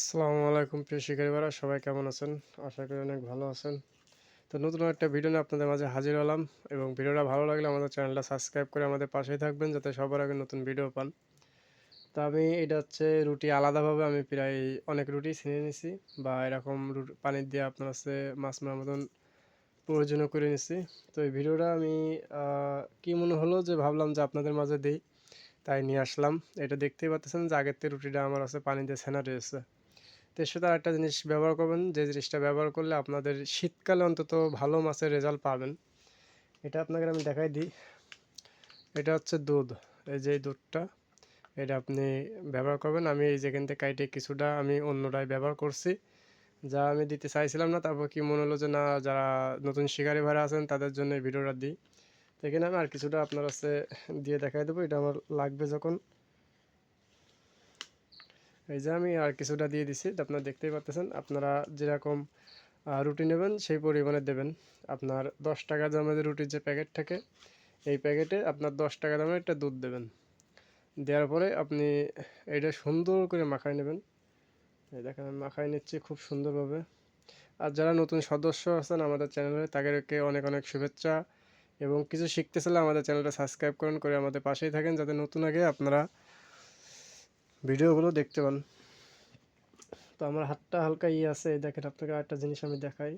আসসালামু আলাইকুম, প্রিয় শিকারীরা সবাই কেমন আছেন? আশা করি অনেক ভালো আছেন। তো নতুন একটা ভিডিও নিয়ে আপনাদের মাঝে হাজির হলাম এবং ভিডিওটা ভালো লাগলে আমাদের চ্যানেলটা সাবস্ক্রাইব করে আমাদের পাশেই থাকবেন যাতে সবার আগে নতুন ভিডিও পান। তো আমি, এটা হচ্ছে রুটি আলাদাভাবে আমি প্রায় অনেক রুটি ছিনে নিছি বা এরকম রুটি, পানি দিয়ে আপনার হচ্ছে মাছ মারার মতন প্রয়োজনও করে নিছি। তো এই ভিডিওটা আমি কি মনে হলো যে ভাবলাম যে আপনাদের মাঝে দিই, তাই নিয়ে আসলাম। এটা দেখতেই পাচ্ছেন যে আগের থেকে রুটিটা আমার আছে পানি দিয়ে ছেনা রয়েছে। তো সাথে আরেকটা জিনিস ব্যবহার করবেন, যে জিনিসটা ব্যবহার করলে আপনাদের শীতকালে অন্তত ভালো মাছের রেজাল্ট পাবেন। এটা আপনাকে আমি দেখাই দিই। এটা হচ্ছে দুধ। এই যে দুধটা, এটা আপনি ব্যবহার করবেন। আমি এই যেখান থেকে কাইটে কিছুটা আমি অন্যটাই ব্যবহার করছি। যা আমি দিতে চাইছিলাম না, তারপর কি মনে হলো যে না, যারা নতুন শিকারি ভাড়া আছেন, তাদের জন্য ভিডিওটা দিই। তো এখানে আমি আর কিছুটা আপনার কাছে দিয়ে দেখাই দেবো। এটা আমার লাগবে যখন। এই যে আমি আর কিছুটা দিয়ে দিছি আপনারা দেখতেই পাচ্ছেন আপনারা যেরকম রুটি নেবেন, সেই পরিমাণে দেবেন। আপনার দশ টাকা দামের রুটির যে প্যাকেট থাকে, এই প্যাকেটে আপনার দশ টাকা দামের একটা দুধ দেবেন। দেওয়ার পরে আপনি এটা সুন্দর করে মাখায় নেবেন। এই দেখেন, আমি মাখায় নিচ্ছি খুব সুন্দরভাবে। আর যারা নতুন সদস্য আছেন আমাদের চ্যানেলে, তাদেরকে অনেক অনেক শুভেচ্ছা। এবং কিছু শিখতে চাইলে আমাদের চ্যানেলটা সাবস্ক্রাইব করেন, করে আমাদের পাশেই থাকেন, যাতে নতুন আগে আপনারা ভিডিওগুলো দেখতে পান। তো আমার হাতটা হালকা ইয়ে আছে দেখেন আপনাকে একটা জিনিস আমি দেখাই।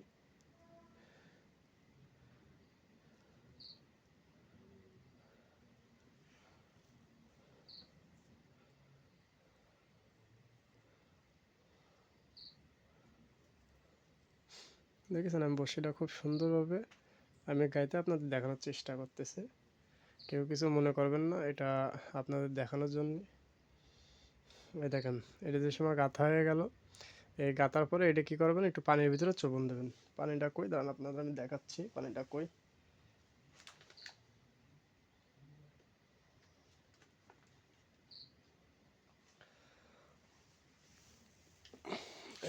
দেখেছেন আমি বসিটা খুব সুন্দরভাবে আমি গাইতে আপনাদের দেখানোর চেষ্টা করতেছি। কেউ কিছু মনে করবেন না, এটা আপনাদের দেখানোর জন্য। এই দেখেন, এটা যে সময় গাঁথা হয়ে গেল, এই গাঁথার পরে এটা কি করবেন, একটু পানির ভিতরে চবন দেবেন। পানিটা কই? দাঁড়ান, আপনাদের আমি দেখাচ্ছি পানিটা কই।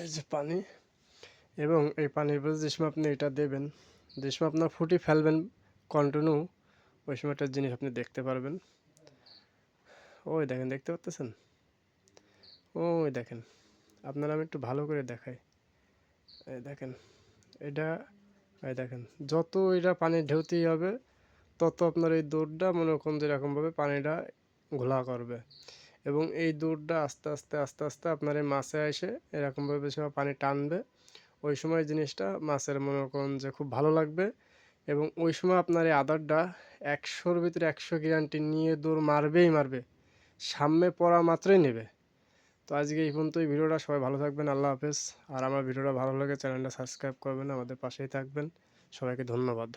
এই যে পানি, এবং এই পানির ভিতরে যে সময় আপনি এটা দেবেন, যে সময় আপনার ফুটি ফেলবেন কন্টিনিউ ওই সময় একটা জিনিস আপনি দেখতে পারবেন। ওই দেখেন, দেখতে পাচ্তেছেন ওই দেখেন, আপনারা আমি একটু ভালো করে দেখাই। এই দেখেন, এটা, এই দেখেন, যত এটা পানি ঢেউতেই হবে, তত আপনার এই দৌড়টা মনে করুন যেরকমভাবে পানিটা ঘোলা করবে। এবং এই দৌড়টা আস্তে আস্তে আস্তে আস্তে আপনার এই মাছে এসে এরকমভাবে সময় পানি টানবে। ওই সময় জিনিসটা মাছের মনে করুন যে খুব ভালো লাগবে। এবং ওই সময় আপনার এই আদারটা একশোর ভিতরে একশো গ্যারান্টি নিয়ে দৌড় মারবেই মারবে। সামনে পড়া মাত্রই নেবে। তো আজকে এই পর্যন্ত এই ভিডিওটা সবাই ভালো থাকবেন, আল্লাহ হাফেজ। আর আমার ভিডিওটা ভালো লাগে, চ্যানেলটা সাবস্ক্রাইব করবেন, আমাদের পাশেই থাকবেন। সবাইকে ধন্যবাদ।